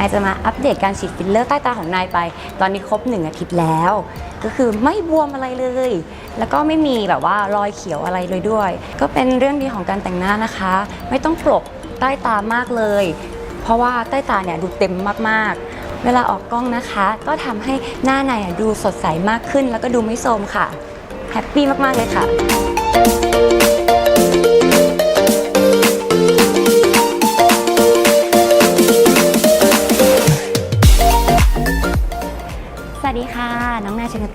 นายจะมาอัปเดตการฉีดฟิลเลอร์ใต้ตาของนายไป ตอนนี้ครบ 1 อาทิตย์แล้ว ก็คือไม่บวมอะไรเลย แล้วก็ไม่มีแบบว่ารอยเขียวอะไรเลยด้วย ก็เป็นเรื่องดีของการแต่งหน้านะคะ ไม่ต้องกลบใต้ตามากเลย เพราะว่าใต้ตาเนี่ยดูเต็มมากๆ เวลาออกกล้องนะคะ ก็ทำให้หน้านายดูสดใสมากขึ้น แล้วก็ดูไม่โทรมค่ะแฮปปี้มากๆเลยค่ะ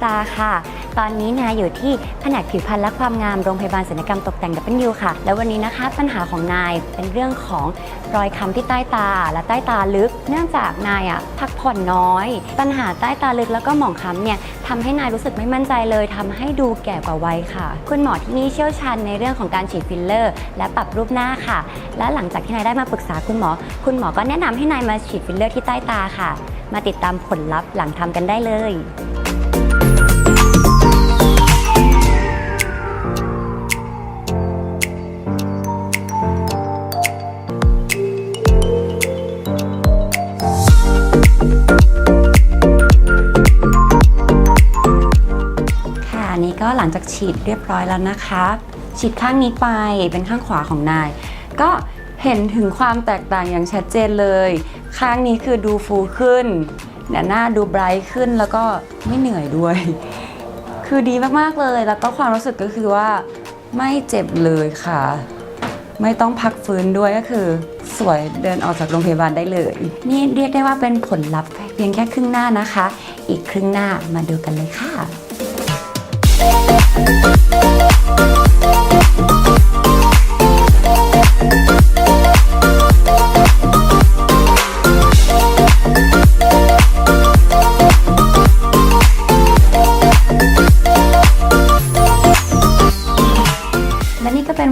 ตาค่ะ ตอนนี้นายอยู่ที่แผนกผิวพรรณและความงามโรงพยาบาลศัลยกรรมตกแต่ง W ค่ะ แล้ววันนี้นะคะปัญหาของนายเป็นเรื่องของรอยค้ำที่ใต้ตาและใต้ตาลึก เนื่องจากนายอะพักผ่อนน้อย ปัญหาใต้ตาลึกแล้วก็หมองค้ำเนี่ยทำให้นายรู้สึกไม่มั่นใจเลยทำให้ดูแก่กว่าวัยค่ะ คุณหมอที่นี่เชี่ยวชาญในเรื่องของการฉีดฟิลเลอร์ และปรับรูปหน้าค่ะ และหลังจากที่นายได้มาปรึกษาคุณหมอ คุณหมอก็แนะนำให้นายมาฉีดฟิลเลอร์ที่ใต้ตาค่ะ มาติดตามผลลัพธ์หลังทำกันได้เลย ลังจากฉีดเรียบร้อยแล้วนะคะ ฉีดข้างนี้ไปเป็นข้างขวาของนาย ก็เห็นถึงความแตกต่างอย่างชัดเจนเลย ข้างนี้คือดูฟูขึ้นเนี่ยหน้าดูไบรท์ขึ้นแล้วก็ไม่เหนื่อยด้วย คือดีมากๆเลยแล้วก็ความรู้สึกก็คือว่าไม่เจ็บเลยค่ะ ไม่ต้องพักฟื้นด้วยก็คือ สวยเดินออกจากโรงพยาบาลได้เลย นี่เรียกได้ว่าเป็นผลลัพธ์เพียงแค่ครึ่งหน้านะคะ อีกครึ่งหน้ามาดูกันเลยค่ะ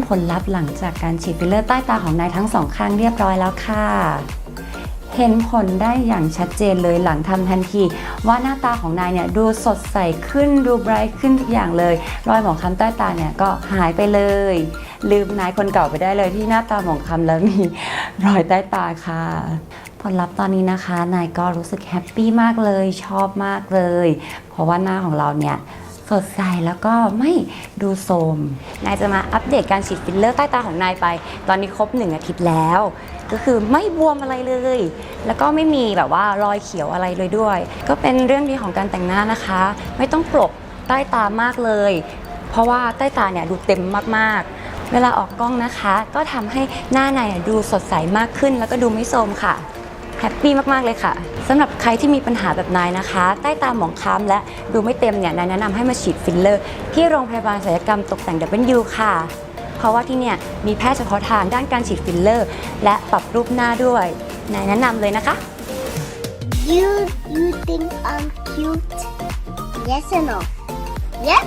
ผลลัพธ์หลังจากการฉีดฟิลเลอร์ใต้ตาของนายทั้งสองข้างเรียบร้อยแล้วค่ะ เห็นผลได้อย่างชัดเจนเลยหลังทำทันที ว่าหน้าตาของนายเนี่ยดูสดใสขึ้นดูไบรท์ขึ้นทุกอย่างเลย รอยหมองคล้ำใต้ตาเนี่ยก็หายไปเลย ลืมนายคนเก่าไปได้เลยที่หน้าตาหมองคล้ำแล้วมีรอยใต้ตาค่ะผลลัพธ์ตอนนี้นะคะ นายก็รู้สึกแฮปปี้มากเลย ชอบมากเลย เพราะว่าหน้าของเราเนี่ย ดใสแล้วก็ไม่ดูโทรมนายจะมาอัปเดตการฉีดฟิลเลอร์ใต้ตาของนายไป ตอนนี้ครบ1อาทิตย์แล้ว ก็คือไม่บวมอะไรเลย แล้วก็ไม่มีแบบว่ารอยเขียวอะไรเลยด้วย ก็เป็นเรื่องดีของการแต่งหน้านะคะ ไม่ต้องกลบใต้ตามากเลย เพราะว่าใต้ตาเนี่ยดูเต็มมากๆ เวลาออกกล้องนะคะ ก็ทำให้หน้านายดูสดใสมากขึ้น แล้วก็ดูไม่โทรมค่ะ แฮปปี้มาก ๆ เลยค่ะสำหรับใครที่มีปัญหาแบบนายนะคะ ใต้ตาหมองคล้ำและดูไม่เต็มเนี่ยนายแนะนำให้มาฉีดฟิลเลอร์ ที่โรงพยาบาลศัลยกรรมตกแต่ง W ค่ะ เพราะว่าที่เนี่ยมีแพทย์เฉพาะทางด้านการฉีดฟิลเลอร์ และปรับรูปหน้าด้วยนายแนะนำเลยนะคะ You you think I'm cute? Yes or no? Yes?